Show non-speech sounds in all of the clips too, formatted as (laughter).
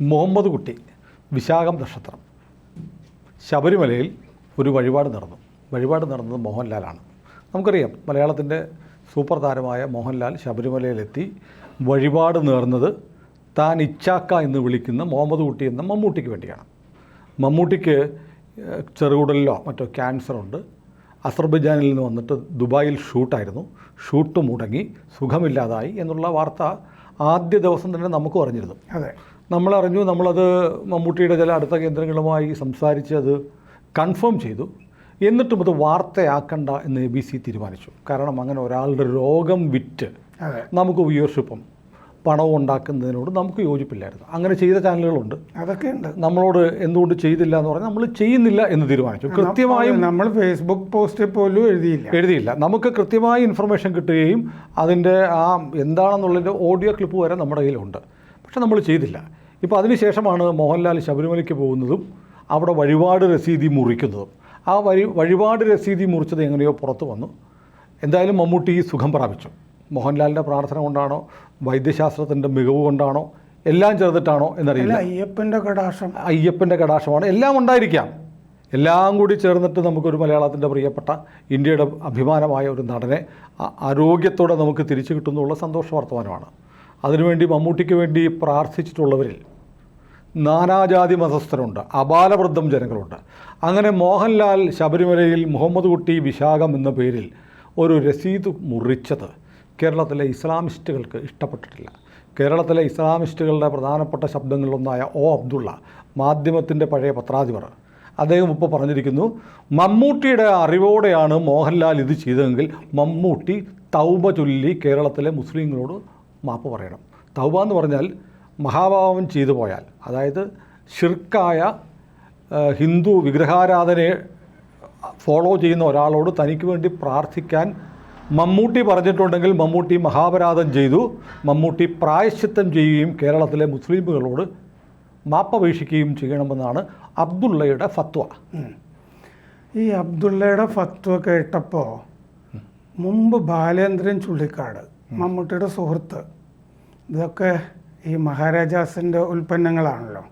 മുഹമ്മദ് കുട്ടി വിശാഖം നക്ഷത്രം. ശബരിമലയിൽ ഒരു വഴിപാട് നടന്നു. വഴിപാട് നടന്നത് മോഹൻലാലാണ്. നമുക്കറിയാം മലയാളത്തിന്റെ സൂപ്പർ താരമായ മോഹൻലാൽ ശബരിമലയിലെത്തി വഴിപാട് നേർന്നത് താൻ ഇച്ചാക്ക എന്ന് വിളിക്കുന്ന മുഹമ്മദ് കുട്ടി എന്ന മമ്മൂട്ടിക്ക് വേണ്ടിയാണ്. മമ്മൂട്ടിക്ക് ചെറുകുടലിലോ മറ്റോ ക്യാൻസറുണ്ട്. അസർബൈജാനിൽ നിന്ന് വന്നിട്ട് ദുബായിൽ ഷൂട്ടായിരുന്നു. ഷൂട്ട് മുടങ്ങി സുഖമില്ലാതായി എന്നുള്ള വാർത്ത ആദ്യ ദിവസം തന്നെ നമുക്ക് അറിഞ്ഞിരുന്നു. അതെ. നമ്മളറിഞ്ഞു നമ്മളത് മമ്മൂട്ടിയുടെ ചില അടുത്ത കേന്ദ്രങ്ങളുമായി സംസാരിച്ച് അത് കൺഫേം ചെയ്തു. എന്നിട്ടും അത് വാർത്തയാക്കണ്ട എന്ന് എ ബി സി തീരുമാനിച്ചു. കാരണം അങ്ങനെ ഒരാളുടെ രോഗം വിറ്റ് നമുക്ക് വ്യൂവർഷിപ്പും പണവും ഉണ്ടാക്കുന്നതിനോട് നമുക്ക് യോജിപ്പില്ലായിരുന്നു. അങ്ങനെ ചെയ്ത ചാനലുകളുണ്ട്. അതൊക്കെ ഉണ്ട് നമ്മളോട് എന്തുകൊണ്ട് ചെയ്തില്ല എന്ന് പറഞ്ഞാൽ നമ്മൾ ചെയ്യുന്നില്ല എന്ന് തീരുമാനിച്ചു. കൃത്യമായും നമ്മൾ ഫേസ്ബുക്ക് പോസ്റ്റിൽ പോലും എഴുതിയില്ല. എഴുതിയില്ല. നമുക്ക് കൃത്യമായ ഇൻഫർമേഷൻ കിട്ടുകയും അതിന്റെ ആ എന്താണെന്നുള്ളതിന്റെ ഓഡിയോ ക്ലിപ്പ് വരെ നമ്മുടെ കയ്യിലുണ്ട്. പക്ഷെ നമ്മൾ ചെയ്തില്ല. ഇപ്പോൾ അതിനുശേഷമാണ് മോഹൻലാൽ ശബരിമലയ്ക്ക് പോകുന്നതും അവിടെ വഴിപാട് രസീതി മുറിക്കുന്നതും. ആ വഴി വഴിപാട് രസീതി മുറിച്ചത് എങ്ങനെയോ പുറത്തു വന്നു. എന്തായാലും മമ്മൂട്ടി സുഖം പ്രാപിച്ചു. മോഹൻലാലിന്റെ പ്രാർത്ഥന കൊണ്ടാണോ വൈദ്യശാസ്ത്രത്തിന്റെ മികവ് കൊണ്ടാണോ എല്ലാം ചേർത്തിട്ടാണോ എന്നറിയില്ല. അയ്യപ്പന്റെ കടാക്ഷം. അയ്യപ്പന്റെ കടാശമാണ് എല്ലാം ഉണ്ടായിരിക്കാം. എല്ലാം കൂടി ചേർന്നിട്ട് നമുക്കൊരു മലയാളത്തിന്റെ പ്രിയപ്പെട്ട ഇന്ത്യയുടെ അഭിമാനമായ ഒരു നടനെ ആരോഗ്യത്തോടെ നമുക്ക് തിരിച്ചു കിട്ടുന്നുള്ള സന്തോഷ വർത്തമാനമാണ്. അതിനുവേണ്ടി മമ്മൂട്ടിക്ക് വേണ്ടി പ്രാർത്ഥിച്ചിട്ടുള്ളവരിൽ നാനാജാതി മതസ്ഥരുണ്ട് അപാലവൃദ്ധം ജനങ്ങളുണ്ട്. അങ്ങനെ മോഹൻലാൽ ശബരിമലയിൽ മുഹമ്മദ് കുട്ടി വിശാഖം എന്ന പേരിൽ ഒരു രസീത് മുറിച്ചത് കേരളത്തിലെ ഇസ്ലാമിസ്റ്റുകൾക്ക് ഇഷ്ടപ്പെട്ടിട്ടില്ല. കേരളത്തിലെ ഇസ്ലാമിസ്റ്റുകളുടെ പ്രധാനപ്പെട്ട ശബ്ദങ്ങളിലൊന്നായ ഒ അബ്ദുള്ള മാധ്യമത്തിന്റെ പഴയ പത്രാധിപർ. അദ്ദേഹം ഇപ്പോൾ പറഞ്ഞിരിക്കുന്നു മമ്മൂട്ടിയുടെ അറിവോടെയാണ് മോഹൻലാൽ ഇത് ചെയ്തതെങ്കിൽ മമ്മൂട്ടി തൗബ ചൊല്ലി കേരളത്തിലെ മുസ്ലിങ്ങളോട് മാപ്പ് പറയണം. തൗബ എന്ന് പറഞ്ഞാൽ മഹാഭാവം ചെയ്തു പോയാൽ. അതായത് ഷിർക്കായ ഹിന്ദു വിഗ്രഹാരാധനയെ ഫോളോ ചെയ്യുന്ന ഒരാളോട് തനിക്ക് വേണ്ടി പ്രാർത്ഥിക്കാൻ മമ്മൂട്ടി പറഞ്ഞിട്ടുണ്ടെങ്കിൽ മമ്മൂട്ടി മഹാപരാധം ചെയ്തു. മമ്മൂട്ടി പ്രായശ്ചിത്തം ചെയ്യുകയും കേരളത്തിലെ മുസ്ലിമുകളോട് മാപ്പപേക്ഷിക്കുകയും ചെയ്യണമെന്നാണ് അബ്ദുള്ളയുടെ ഫത്വ. ഈ അബ്ദുള്ളയുടെ ഫത്വ കേട്ടപ്പോൾ മുമ്പ് ബാലേന്ദ്രൻ ചുള്ളിക്കാട് മമ്മൂട്ടിയുടെ സുഹൃത്ത് ഇതൊക്കെ ഈ മഹാരാജാസിന്റെ ഉൽപ്പന്നങ്ങളാണല്ലോ.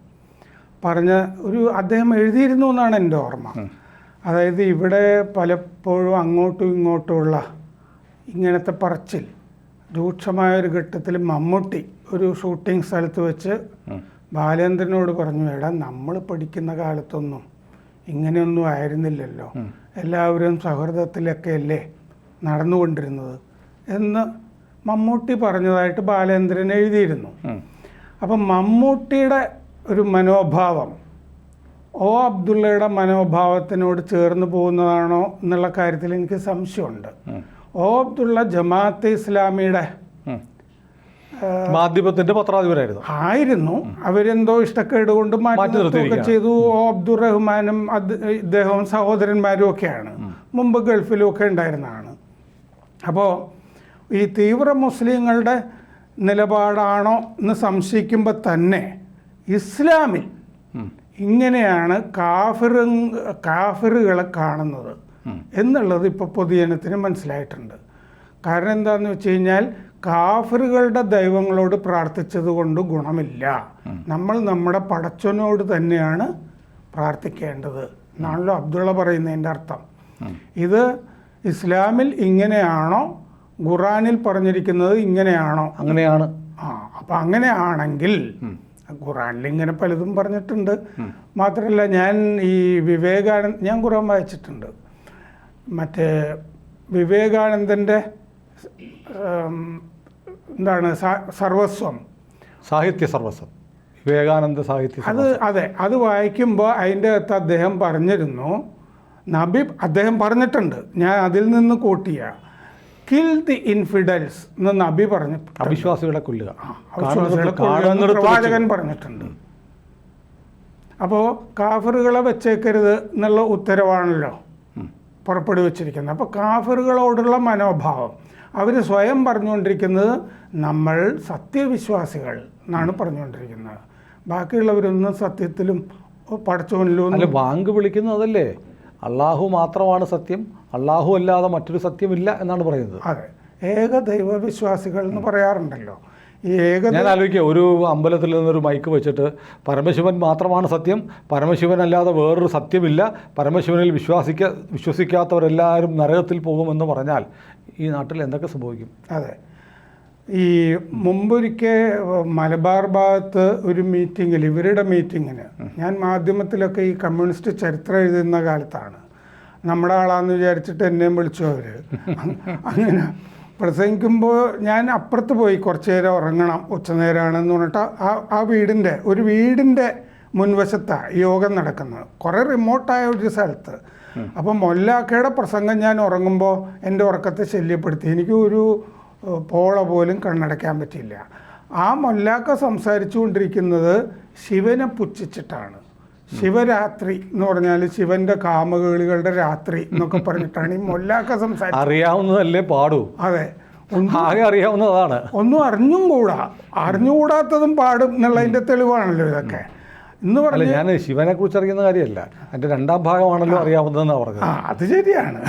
പറഞ്ഞ ഒരു അദ്ദേഹം എഴുതിയിരുന്നു എന്നാണ് എന്റെ ഓർമ്മ. അതായത് ഇവിടെ പലപ്പോഴും അങ്ങോട്ടും ഇങ്ങോട്ടുമുള്ള ഇങ്ങനത്തെ പറച്ചിൽ രൂക്ഷമായ ഒരു ഘട്ടത്തിൽ മമ്മൂട്ടി ഒരു ഷൂട്ടിംഗ് സ്ഥലത്ത് വെച്ച് ബാലേന്ദ്രനോട് പറഞ്ഞു എടാ നമ്മൾ പഠിക്കുന്ന കാലത്തൊന്നും ഇങ്ങനെയൊന്നും ആയിരുന്നില്ലല്ലോ. എല്ലാവരും സൗഹൃദത്തിലൊക്കെ അല്ലേ നടന്നുകൊണ്ടിരുന്നത്? എന്ന് മമ്മൂട്ടി പറഞ്ഞതായിട്ട് ബാലേന്ദ്രൻ എഴുതിയിരുന്നു. അപ്പം മമ്മൂട്ടിയുടെ ഒരു മനോഭാവം ഒ അബ്ദുള്ളയുടെ മനോഭാവത്തിനോട് ചേർന്ന് പോകുന്നതാണോ എന്നുള്ള കാര്യത്തിൽ എനിക്ക് സംശയമുണ്ട്. ഒ അബ്ദുള്ള ജമാഅത്തെ ഇസ്ലാമിയുടെ മാധ്യമത്തിന്റെ പത്രാധിപരായിരുന്നു. ആയിരുന്നു. അവരെന്തോ ഇഷ്ടക്കേട് കൊണ്ട് മാറ്റി നിർത്തുകയൊക്കെ ചെയ്തു. ഒ അബ്ദുറഹ്മാനും അത് ഇദ്ദേഹവും സഹോദരന്മാരും ഒക്കെയാണ്. മുമ്പ് ഗൾഫിലും ഒക്കെ ഉണ്ടായിരുന്നതാണ്. അപ്പോൾ ഈ തീവ്ര മുസ്ലിങ്ങളുടെ നിലപാടാണോ എന്ന് സംശയിക്കുമ്പോൾ തന്നെ ഇസ്ലാമിൽ ഇങ്ങനെയാണ് കാഫിർ കാഫിറുകളെ കാണുന്നത് എന്നുള്ളത് ഇപ്പോൾ പൊതുജനത്തിന് മനസ്സിലായിട്ടുണ്ട്. കാരണം എന്താണെന്ന് വെച്ച് കഴിഞ്ഞാൽ കാഫിറുകളുടെ ദൈവങ്ങളോട് പ്രാർത്ഥിച്ചത് കൊണ്ട് ഗുണമില്ല. നമ്മൾ നമ്മുടെ പടച്ചനോട് തന്നെയാണ് പ്രാർത്ഥിക്കേണ്ടത് എന്നാണല്ലോ അബ്ദുള്ള പറയുന്നതിന്റെ അർത്ഥം. ഇത് ഇസ്ലാമിൽ ഇങ്ങനെയാണോ ഖുറാനിൽ പറഞ്ഞിരിക്കുന്നത് ഇങ്ങനെയാണോ? അങ്ങനെയാണ്. ആ അപ്പം അങ്ങനെയാണെങ്കിൽ ഖുറാനിൽ ഇങ്ങനെ പലതും പറഞ്ഞിട്ടുണ്ട്. മാത്രമല്ല ഞാൻ ഈ വിവേകാനന്ദ ഞാൻ ഖുറാൻ വായിച്ചിട്ടുണ്ട്. മറ്റേ വിവേകാനന്ദന്റെ എന്താണ് സർവസ്വം. സാഹിത്യ സർവസ്വം. വിവേകാനന്ദ സാഹിത്യ അത് അതെ അത് വായിക്കുമ്പോൾ അതിന്റെ അകത്ത് അദ്ദേഹം പറഞ്ഞിരുന്നു നബി അദ്ദേഹം പറഞ്ഞിട്ടുണ്ട് ഞാൻ അതിൽ നിന്ന് കൂട്ടിയ. കിൽ ദി ഇൻഫിഡൽസ് എന്ന് നബി പറഞ്ഞു അവിശ്വാസികളെ കൊല്ലുക. പ്രവാചകൻ പറഞ്ഞിട്ടുണ്ട്. അപ്പോൾ കാഫറുകളെ വെച്ചേക്കരുത് എന്നുള്ള ഉത്തരവാണല്ലോ പുറപ്പെടുവിച്ചിരിക്കുന്നത്. അപ്പോൾ കാഫറുകളോടുള്ള മനോഭാവം അവർ സ്വയം പറഞ്ഞുകൊണ്ടിരിക്കുന്നത് നമ്മൾ സത്യവിശ്വാസികൾ എന്നാണ് പറഞ്ഞുകൊണ്ടിരിക്കുന്നത്. ബാക്കിയുള്ളവരൊന്നും സത്യത്തിലും പടച്ചോനിലും അല്ല ബാങ്ക് വിളിക്കുന്നത് അതല്ലേ? അള്ളാഹു മാത്രമാണ് സത്യം അള്ളാഹു അല്ലാതെ മറ്റൊരു സത്യമില്ല എന്നാണ് പറയുന്നത്. അതെ. ഏക ദൈവവിശ്വാസികൾ എന്ന് പറയാറുണ്ടല്ലോ. ഈ ഏക ഞാൻ ആലോചിക്കുക ഒരു അമ്പലത്തിൽ നിന്നൊരു മൈക്ക് വെച്ചിട്ട് പരമശിവൻ മാത്രമാണ് സത്യം പരമശിവൻ അല്ലാതെ വേറൊരു സത്യമില്ല പരമശിവനിൽ വിശ്വാസിക്ക വിശ്വസിക്കാത്തവരെല്ലാവരും നരകത്തിൽ പോകുമെന്ന് പറഞ്ഞാൽ ഈ നാട്ടിൽ എന്തൊക്കെ സംഭവിക്കും? അതെ. ഈ മുമ്പൊരിക്കൽ മലബാർ ഭാഗത്ത് ഒരു മീറ്റിങ്ങിൽ ഇവരുടെ മീറ്റിങ്ങിന് ഞാൻ മാധ്യമത്തിലൊക്കെ ഈ കമ്മ്യൂണിസ്റ്റ് ചരിത്രം എഴുതുന്ന കാലത്താണ്. നമ്മുടെ ആളാന്ന് വിചാരിച്ചിട്ട് എന്നെയും വിളിച്ചു അവർ അങ്ങനെ പ്രസംഗിക്കുമ്പോൾ ഞാൻ അപ്പുറത്ത് പോയി കുറച്ച് നേരം ഉറങ്ങണം ഉച്ചനേരമാണെന്ന് പറഞ്ഞിട്ട് ആ ആ വീടിന്റെ ഒരു വീടിന്റെ മുൻവശത്താണ് യോഗം നടക്കുന്നത്. കുറേ റിമോട്ടായ ഒരു സ്ഥലത്ത്. അപ്പം മൊല്ലാക്കയുടെ പ്രസംഗം ഞാൻ ഉറങ്ങുമ്പോൾ എന്റെ ഉറക്കത്തെ ശല്യപ്പെടുത്തി. എനിക്ക് ഒരു പോള പോലും കണ്ണടയ്ക്കാൻ പറ്റില്ല ആ മൊല്ലാക്ക സംസാരിച്ചുകൊണ്ടിരിക്കുന്നത് ശിവനെ പുച്ഛിച്ചിട്ടാണ്. ശിവരാത്രി എന്ന് പറഞ്ഞാൽ ശിവന്റെ കാമകേളികളുടെ രാത്രി എന്നൊക്കെ പറഞ്ഞിട്ടാണ് ഈ മൊല്ലാക്ക സംസാരിച്ചത്. അറിയാവുന്നതല്ലേ പാടൂ. അതെ. ഒന്നും ആകെ അറിയാവുന്നതാണ്. ഒന്നും അറിഞ്ഞും കൂടാ. അറിഞ്ഞുകൂടാത്തതും പാടും എന്നുള്ളതിന്റെ തെളിവാണല്ലോ ഇതൊക്കെ. എന്ന് പറഞ്ഞു ഞാൻ ശിവനെ കുറിച്ച് അറിയുന്ന കാര്യമല്ല. എന്റെ രണ്ടാം ഭാഗമാണല്ലോ അറിയാവുന്നതെന്നാണ് പറഞ്ഞത്. അത് ശരിയാണ്.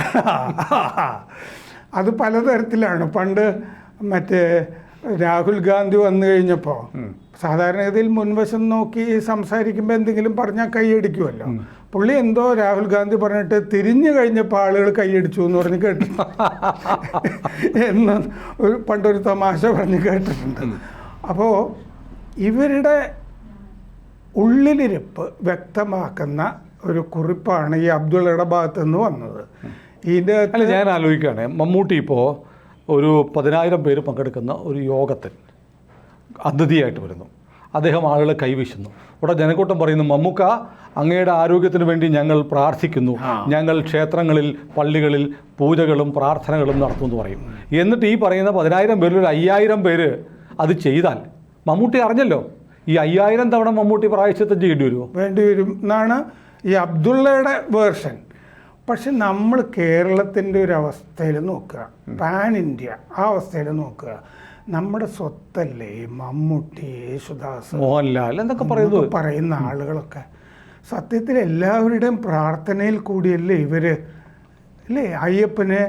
അത് പലതരത്തിലാണ്. പണ്ട് മറ്റേ രാഹുൽ ഗാന്ധി വന്നു കഴിഞ്ഞപ്പോൾ സാധാരണഗതിയിൽ മുൻവശം നോക്കി സംസാരിക്കുമ്പോൾ എന്തെങ്കിലും പറഞ്ഞാൽ കൈയടിക്കുമല്ലോ പുള്ളി എന്തോ രാഹുൽ ഗാന്ധി പറഞ്ഞിട്ട് തിരിഞ്ഞു കഴിഞ്ഞപ്പോൾ ആളുകൾ കൈയടിച്ചു എന്ന് പറഞ്ഞ് കേട്ടു (laughs) എന്ന് ഒരു പണ്ടൊരു തമാശ പറഞ്ഞ് കേട്ടിട്ടുണ്ട്. അപ്പോൾ ഇവരുടെ ഉള്ളിലിരിപ്പ് വ്യക്തമാക്കുന്ന ഒരു കുറിപ്പാണ് ഈ അബ്ദുള്ളയുടെ ഭാഗത്തുനിന്ന് വന്നത്. ഇതിന്റെ ഞാൻ ആലോചിക്കുകയാണ്. മമ്മൂട്ടി ഇപ്പോൾ ഒരു പതിനായിരം പേര് പങ്കെടുക്കുന്ന ഒരു യോഗത്തിൽ അതിഥിയായിട്ട് വരുന്നു. അദ്ദേഹം ആളുകളെ കൈവീശുന്നു. ഇവിടെ ജനക്കൂട്ടം പറയുന്നു മമ്മുക്ക അങ്ങയുടെ ആരോഗ്യത്തിന് വേണ്ടി ഞങ്ങൾ പ്രാർത്ഥിക്കുന്നു. ഞങ്ങൾ ക്ഷേത്രങ്ങളിൽ പള്ളികളിൽ പൂജകളും പ്രാർത്ഥനകളും നടത്തുമെന്ന് എന്ന് പറയും. എന്നിട്ട് ഈ പറയുന്ന പതിനായിരം പേരിൽ ഒരു അയ്യായിരം പേര് അത് ചെയ്താൽ മമ്മൂട്ടി അറിഞ്ഞല്ലോ. ഈ അയ്യായിരം തവണ മമ്മൂട്ടി പ്രായശ്ചിത്തം ചെയ്യേണ്ടി വരുമോ? വേണ്ടി വരും എന്നാണ് ഈ അബ്ദുള്ളയുടെ വേർഷൻ. പക്ഷെ നമ്മൾ കേരളത്തിന്റെ ഒരു അവസ്ഥയിൽ നോക്കുക. പാൻ ഇന്ത്യ ആ അവസ്ഥയിൽ നോക്കുക. നമ്മുടെ സ്വത്തല്ലേ മമ്മൂട്ടി യേശുദാസ് മോഹൻലാൽ എന്നൊക്കെ പറയുന്നു പറയുന്ന ആളുകളൊക്കെ. സത്യത്തിൽ എല്ലാവരുടെയും പ്രാർത്ഥനയിൽ കൂടിയല്ലേ ഇവർ അല്ലേ? അയ്യപ്പനെ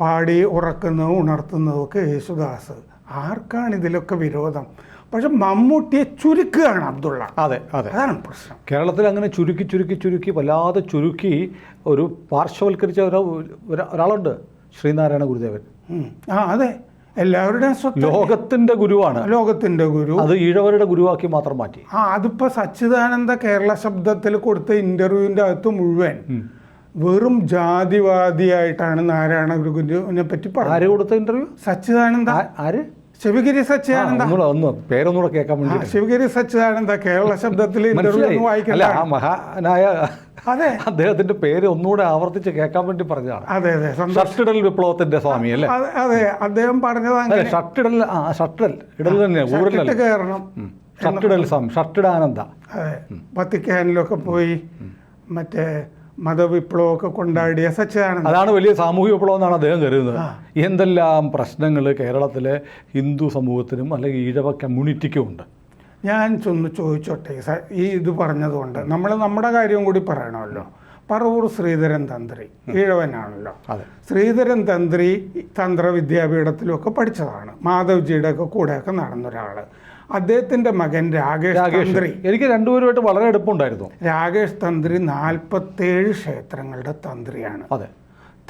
പാടി ഉറക്കുന്നതും ഉണർത്തുന്നതും ഒക്കെ യേശുദാസ്. ആർക്കാണ് ഇതിലൊക്കെ വിരോധം? പക്ഷെ മമ്മൂട്ടിയെ ചുരുക്കുകയാണ് അബ്ദുള്ള. അതെ അതെ. അതാണ് പ്രശ്നം. കേരളത്തിൽ അങ്ങനെ ചുരുക്കി ചുരുക്കി ചുരുക്കി വല്ലാതെ ചുരുക്കി ഒരു പാർശ്വവൽക്കരിച്ച ഒരു ഒരു- ഒരാളുണ്ട് ശ്രീനാരായണ ഗുരുദേവൻ. ആ അതെ. എല്ലാവരുടെയും ലോകത്തിന്റെ ഗുരുവാണ്. ലോകത്തിന്റെ ഗുരു. അത് ഈഴവരുടെ ഗുരുവാക്കി മാത്രം മാറ്റി. ആ അതിപ്പോ സച്ചിദാനന്ദ കേരള ശബ്ദത്തിൽ കൊടുത്ത ഇന്റർവ്യൂവിന്റെ അകത്ത് മുഴുവൻ വെറും ജാതിവാദിയായിട്ടാണ് നാരായണ ഗുരുവിനെ പറ്റി പറഞ്ഞത്. ആര് കൊടുത്ത ഇന്റർവ്യൂ? സച്ചിദാനന്ദ. ആര്? ശിവഗിരി സച്ചിദാനന്ദ ഒന്ന് പേരൊന്നുകൂടെ കേൾക്കാൻ വേണ്ടി ശിവഗിരി സച്ചിദാനന്ദ കേരള ശബ്ദത്തിൽ (laughs) അല്ല ആ വായിക്കണ്ട മഹാനായ അതെ. അദ്ദേഹത്തിന്റെ പേര് ഒന്നുകൂടെ ആവർത്തിച്ച് കേൾക്കാൻ വേണ്ടി പറഞ്ഞതാണ്. അതെ അതെ. ഷട്ടിടൽ വിപ്ലവത്തിന്റെ സ്വാമി അല്ലേ? അതെ, അദ്ദേഹം പറഞ്ഞത് ഷട്ടിടൽ ആ ഷട്ടിടൽ. ഇടൽ തന്നെ ഊരലല്ല? കയറണം ഷട്ടിടൽ സ്വാമി ഷട്ടിടാനന്ദ. അതെ. വത്തിക്കാനിലൊക്കെ പോയി മറ്റേ മതവിപ്ലവമൊക്കെ കൊണ്ടാടിയ സച്ചിദാനന്ദ അതാണ് വലിയ സാമൂഹിക വിപ്ലവം എന്നാണ് അദ്ദേഹം കരുതുന്നത്. എന്തെല്ലാം പ്രശ്നങ്ങൾ കേരളത്തിലെ ഹിന്ദു സമൂഹത്തിനും അല്ലെങ്കിൽ ഈഴവ കമ്മ്യൂണിറ്റിക്കും ഉണ്ട്? ഞാൻ ചൊന്ന് ചോദിച്ചോട്ടെ ഈ ഇത് പറഞ്ഞതുകൊണ്ട്. നമ്മൾ നമ്മുടെ കാര്യം കൂടി പറയണമല്ലോ. പറവൂർ ശ്രീധരൻ തന്ത്രി ഈഴവനാണല്ലോ. ശ്രീധരൻ തന്ത്രി തന്ത്ര വിദ്യാപീഠത്തിലൊക്കെ പഠിച്ചതാണ്. മാധവ്ജിയുടെ ഒക്കെ കൂടെയൊക്കെ നടന്ന ഒരാൾ അദ്ദേഹത്തിന്റെ മകൻ രാകേഷ് തന്ത്രി. എനിക്ക് രണ്ടുപേരുമായിട്ട് വളരെ അടുപ്പമുണ്ടായിരുന്നു. രാകേഷ് തന്ത്രി നാൽപ്പത്തേഴ് ക്ഷേത്രങ്ങളുടെ തന്ത്രിയാണ്. അതെ.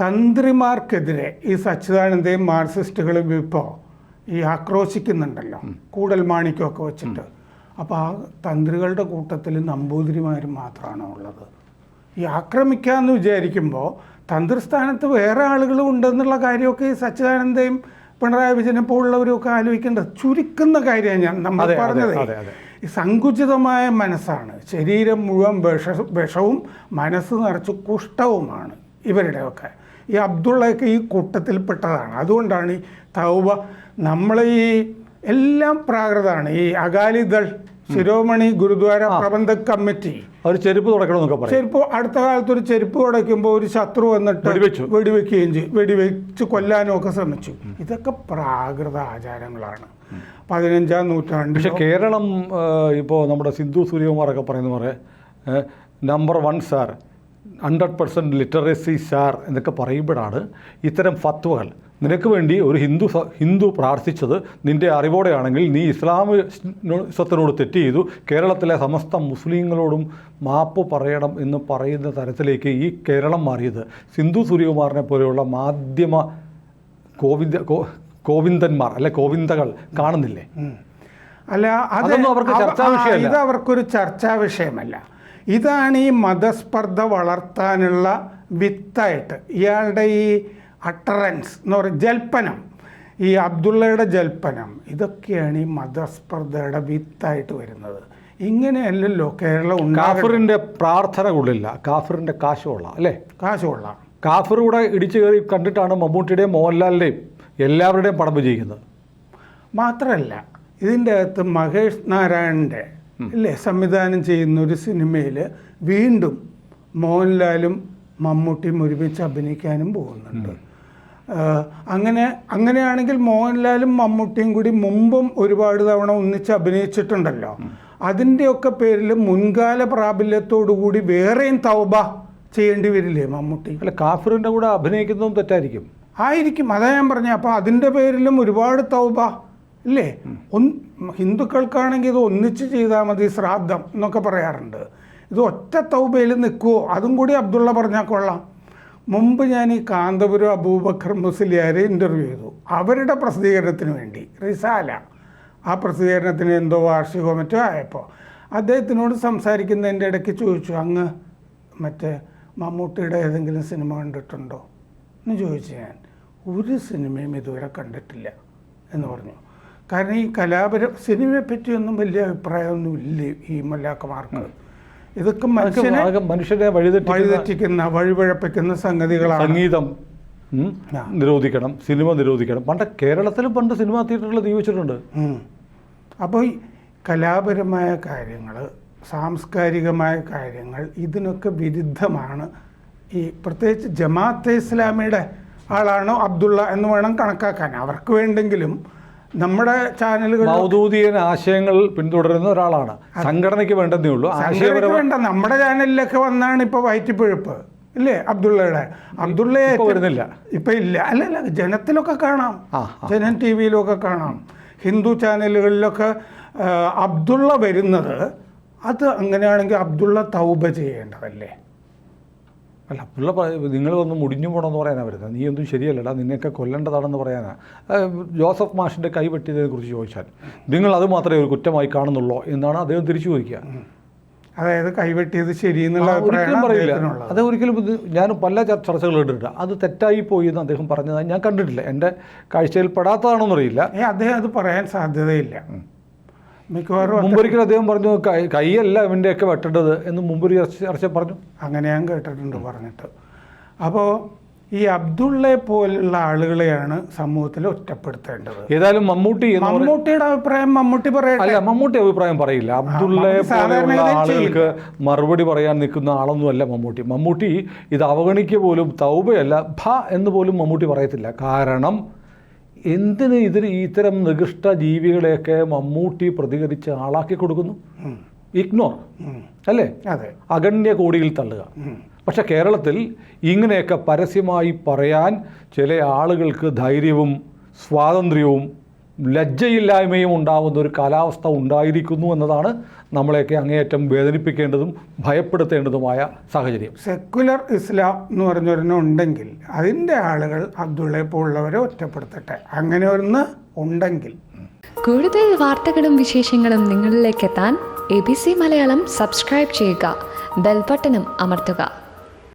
തന്ത്രിമാർക്കെതിരെ ഈ സച്ചിദാനന്ദയും മാർക്സിസ്റ്റുകളും ഇപ്പോൾ ഈ ആക്രോശിക്കുന്നുണ്ടല്ലോ. കൂടൽ മാണിക്യമൊക്കെ വെച്ചിട്ട്. അപ്പോൾ ആ തന്ത്രികളുടെ കൂട്ടത്തിൽ നമ്പൂതിരിമാർ മാത്രമാണ് ഉള്ളത്? ഈ ആക്രമിക്കാമെന്ന് വിചാരിക്കുമ്പോൾ തന്ത്രിസ്ഥാനത്ത് വേറെ ആളുകളും ഉണ്ടെന്നുള്ള കാര്യമൊക്കെ ഈ സച്ചിദാനന്ദയും പിണറായി വിജയനെ പോലുള്ളവരൊക്കെ ആലോചിക്കേണ്ടത് ചുരുക്കുന്ന കാര്യമാണ് ഞാൻ നമ്മൾ പറഞ്ഞത്. ഈ സങ്കുചിതമായ മനസ്സാണ്. ശരീരം മുഴുവൻ വിഷ വിഷവും മനസ്സ് നിറച്ച് കുഷ്ഠവുമാണ് ഇവരുടെയൊക്കെ. ഈ അബ്ദുള്ളയൊക്കെ ഈ കൂട്ടത്തിൽപ്പെട്ടതാണ്. അതുകൊണ്ടാണ് ഈ തൗബ നമ്മളെ ഈ എല്ലാം പ്രാകൃതമാണ്. ഈ അകാലിദൾ ശിരോമണി ഗുരുദ്വാര പ്രബന്ധക് കമ്മിറ്റി. ഒരു ചെരുപ്പ് തുടക്കണമെന്നൊക്കെ പറയും. ചെരുപ്പ് അടുത്ത കാലത്ത് ഒരു ചെരുപ്പ് തുടയ്ക്കുമ്പോൾ ഒരു ശത്രു വന്നിട്ട് വെടിവെച്ചു. വെടിവെക്കുകയും ചെയ്യും വെടിവെച്ച് കൊല്ലാനും ഒക്കെ ശ്രമിച്ചു. ഇതൊക്കെ പ്രാകൃത ആചാരങ്ങളാണ്. പതിനഞ്ചാം നൂറ്റാണ്ട് പക്ഷെ കേരളം ഇപ്പോൾ നമ്മുടെ സിന്ധു സൂര്യകുമാറൊക്കെ പറയുന്ന പോലെ number one sir hundred percent literacy sir എന്നൊക്കെ പറയുമ്പോഴാണ് ഇത്തരം ഫത്വകൾ നിനക്ക് വേണ്ടി ഒരു ഹിന്ദു ഹിന്ദു പ്രാർത്ഥിച്ചത് നിന്റെ അറിവോടെയാണെങ്കിൽ നീ ഇസ്ലാമിസത്തിനോട് തെറ്റ് ചെയ്തു. കേരളത്തിലെ സമസ്ത മുസ്ലിങ്ങളോടും മാപ്പ് പറയണം എന്ന് പറയുന്ന തരത്തിലേക്ക് ഈ കേരളം മാറിയത്. സിന്ധു സൂര്യകുമാറിനെ പോലെയുള്ള മാധ്യമ കോവിന്ദ കോവിന്ദന്മാർ അല്ലെ കോവിന്ദകൾ കാണുന്നില്ലേ? അല്ല അതൊന്നും അവർക്ക് ചർച്ചാ വിഷയം വിഷയമല്ല. ഇത് അവർക്കൊരു ചർച്ചാ വിഷയമല്ല. ഇതാണ് ഈ മതസ്പർദ്ധ വളർത്താനുള്ള വിത്തായിട്ട്. ഇയാളുടെ ഈ അട്ടറൻസ് എന്ന് പറയും. ജൽപ്പനം. ഈ അബ്ദുള്ളയുടെ ജൽപ്പനം. ഇതൊക്കെയാണ് ഈ മതസ്പർദ്ധയുടെ വിത്തായിട്ട് വരുന്നത്. ഇങ്ങനെയല്ലല്ലോ കേരളം കാഫറിന്റെ പ്രാർത്ഥന കൊള്ളില്ല. കാഫറിന്റെ കാശ് കൊള്ളാം അല്ലേ? കാശുകൊള്ള കാഫർ കൂടെ ഇടിച്ചു കയറി കണ്ടിട്ടാണ് മമ്മൂട്ടിയുടെയും മോഹൻലാലിന്റെയും എല്ലാവരുടെയും പടം വിജയിക്കുന്നത്. മാത്രമല്ല ഇതിന്റെ അകത്ത് മഹേഷ് നാരായണന്റെ അല്ലേ സംവിധാനം ചെയ്യുന്ന ഒരു സിനിമയിൽ വീണ്ടും മോഹൻലാലും മമ്മൂട്ടിയും ഒരുമിച്ച് അഭിനയിക്കാനും പോകുന്നുണ്ട്. അങ്ങനെ അങ്ങനെയാണെങ്കിൽ മോഹൻലാലും മമ്മൂട്ടിയും കൂടി മുമ്പും ഒരുപാട് തവണ ഒന്നിച്ച് അഭിനയിച്ചിട്ടുണ്ടല്ലോ. അതിന്റെയൊക്കെ പേരിൽ മുൻകാല പ്രാബല്യത്തോടു കൂടി വേറെയും തൗബ ചെയ്യേണ്ടി വരില്ലേ മമ്മൂട്ടി? അല്ല കാഫറിന്റെ കൂടെ അഭിനയിക്കുന്നതും തെറ്റായിരിക്കും. ആയിരിക്കും അതാ ഞാൻ പറഞ്ഞത് അപ്പോൾ അതിന്റെ പേരിലും ഒരുപാട് തൗബ ഇല്ലേ? ഒന്ന് ഹിന്ദുക്കൾക്കാണെങ്കിൽ ഇത് ഒന്നിച്ച് ചെയ്താൽ മതി ശ്രാദ്ധം എന്നൊക്കെ പറയാറുണ്ട്. ഇത് ഒറ്റ തൗബയിൽ നിൽക്കുമോ അതും കൂടി അബ്ദുള്ള പറഞ്ഞാൽ കൊള്ളാം. മുമ്പ് ഞാൻ ഈ കാന്തപുരം അബൂബക്കർ മുസ്ലിയാരെ ഇന്റർവ്യൂ ചെയ്തു. അവരുടെ പ്രസിദ്ധീകരണത്തിന് വേണ്ടി. റിസാല. ആ പ്രസിദ്ധീകരണത്തിന് എന്തോ വാർഷികമോ മറ്റോ ആയപ്പോൾ അദ്ദേഹത്തിനോട് സംസാരിക്കുന്നതിന്റെ ഇടയ്ക്ക് ചോദിച്ചു അങ്ങ് മറ്റേ മമ്മൂട്ടിയുടെ ഏതെങ്കിലും സിനിമ കണ്ടിട്ടുണ്ടോ? എന്ന് ചോദിച്ചു ഞാൻ. ഒരു സിനിമയും ഇതുവരെ കണ്ടിട്ടില്ല എന്ന് പറഞ്ഞു. കാരണം ഈ കലാപര സിനിമയെപ്പറ്റിയൊന്നും വലിയ അഭിപ്രായമൊന്നും ഇല്ല ഈ മല്ലാക്കമാർക്ക്. ഇതൊക്കെ മനുഷ്യനെ മനുഷ്യരെ മനുഷ്യനെ വഴിതെറ്റി വഴിതെറ്റിക്കുന്ന വഴിപഴപ്പിക്കുന്ന സംഗതികളാണ്. സംഗീതം നിരോധിക്കണം സിനിമ നിരോധിക്കണം. പണ്ട് കേരളത്തിൽ പണ്ട് സിനിമാ തിയേറ്ററിൽ നിയോഗിച്ചിട്ടുണ്ട്. അപ്പോൾ ഈ കലാപരമായ കാര്യങ്ങൾ സാംസ്കാരികമായ കാര്യങ്ങൾ ഇതിനൊക്കെ വിരുദ്ധമാണ്. ഈ പ്രത്യേകിച്ച് ജമാഅത്തെ ഇസ്ലാമിയുടെ ആളാണോ അബ്ദുള്ള എന്ന് വേണം കണക്കാക്കാൻ. അവർക്ക് വേണ്ടെങ്കിലും നമ്മുടെ ചാനലുകൾ മൗദൂദിയൻ ആശയങ്ങൾ പിന്തുടരുന്ന ഒരാളാണ്. സംഘടനയ്ക്ക് വേണ്ടതേ ഉള്ളൂ. വേണ്ട. നമ്മുടെ ചാനലിലൊക്കെ വന്നാണ് ഇപ്പോൾ വയറ്റിപ്പഴുപ്പ് ഇല്ലേ അബ്ദുള്ളയുടെ? അബ്ദുള്ളയെ ഇപ്പൊ വരുന്നില്ല. ഇപ്പൊ ഇല്ല. അല്ല അല്ല ജനത്തിലൊക്കെ കാണാം. ജനൻ ടി വിയിലൊക്കെ കാണാം. ഹിന്ദു ചാനലുകളിലൊക്കെ അബ്ദുള്ള വരുന്നത് അത് അങ്ങനെയാണെങ്കിൽ അബ്ദുള്ള തൗബ ചെയ്യേണ്ടതല്ലേ? അല്ല പുള്ള നിങ്ങൾ ഒന്ന് മുടിഞ്ഞു പോകണമെന്ന് പറയാനാണ് വരുന്നത് നീ ഒന്നും ശരിയല്ലടാ നിന്നെയൊക്കെ കൊല്ലേണ്ടതാണെന്ന് പറയാനാ. ഏഹ്, ജോസഫ് മാഷിന്റെ കൈ വെട്ടിയതിനെ കുറിച്ച് ചോദിച്ചാൽ നിങ്ങൾ അത് മാത്രമേ ഒരു കുറ്റമായി കാണുന്നുള്ളൂ എന്നാണ് അദ്ദേഹം തിരിച്ചു ചോദിക്കുക. അതായത് കൈവെട്ടിയത് ശരിയെന്നുള്ള എന്നുള്ള ഒരിക്കലും പറയില്ല. അത് ഒരിക്കലും ഞാൻ പല ചർ- ചർച്ചകൾ കേട്ടിട്ടുണ്ട് അത് തെറ്റായി പോയി എന്ന് അദ്ദേഹം പറഞ്ഞത് ഞാൻ കണ്ടിട്ടില്ല. എന്റെ കാഴ്ചയിൽ പെടാത്തതാണോന്നറിയില്ല. അദ്ദേഹം അത് പറയാൻ സാധ്യതയില്ല. മിക്കവാറും മുമ്പൊരിക്കലും മുമ്പൊരിക്കൽ അദ്ദേഹം പറഞ്ഞു കൈയല്ല ഇവന്റെയൊക്കെ വെട്ടേണ്ടത് എന്ന് മുമ്പൊരു ചർച്ച പറഞ്ഞു. അങ്ങനെ ഞാൻ കേട്ടിട്ടുണ്ട് പറഞ്ഞിട്ട്. അപ്പോൾ ഈ അബ്ദുള്ളയെ പോലുള്ള ആളുകളെയാണ് സമൂഹത്തിൽ ഒറ്റപ്പെടുത്തേണ്ടത്. ഏതായാലും മമ്മൂട്ടി മമ്മൂട്ടിയുടെ അഭിപ്രായം മമ്മൂട്ടി പറയട്ടെ. അല്ല മമ്മൂട്ടി അഭിപ്രായം പറയില്ല. അബ്ദുള്ളയെ പോലെയുള്ള ആളുകൾക്ക് മറുപടി പറയാൻ നിൽക്കുന്ന ആളൊന്നുമല്ല മമ്മൂട്ടി. മമ്മൂട്ടി ഇത് അവഗണിക്കുക പോലും തൗബയല്ല ഭ എന്ന് പോലും മമ്മൂട്ടി പറയത്തില്ല. കാരണം എന്തിന് ഇതിന് ഇത്തരം നികൃഷ്ട ജീവികളെയൊക്കെ മമ്മൂട്ടി പ്രതികരിച്ച് ആളാക്കി കൊടുക്കുന്നു? ഇഗ്നോർ അല്ലേ? അഗണ്യ കോടിയിൽ തള്ളുക. പക്ഷെ കേരളത്തിൽ ഇങ്ങനെയൊക്കെ പരസ്യമായി പറയാൻ ചില ആളുകൾക്ക് ധൈര്യവും സ്വാതന്ത്ര്യവും ലജ്ജയില്ലായ്മയും ഉണ്ടാവുന്ന ഒരു കാലാവസ്ഥ ഉണ്ടായിരിക്കുന്നു എന്നതാണ് നമ്മളെയൊക്കെ അങ്ങേയറ്റം വേദനിപ്പിക്കേണ്ടതും ഭയപ്പെടുത്തേണ്ടതുമായ സാഹചര്യം. സെക്കുലർ ഇസ്ലാം എന്ന് പറഞ്ഞൊരെണ്ണം ഉണ്ടെങ്കിൽ അതിന്റെ ആളുകൾ അബ്ദുള്ളയെ പോലുള്ളവരെ ഒറ്റപ്പെടുത്തട്ടെ. അങ്ങനെ ഒന്ന് ഉണ്ടെങ്കിൽ. കൂടുതൽ വാർത്തകളും വിശേഷങ്ങളും നിങ്ങളിലേക്ക് എത്താൻ A B C Malayalam subscribe ചെയ്യുക. ബെൽബട്ടനും അമർത്തുക.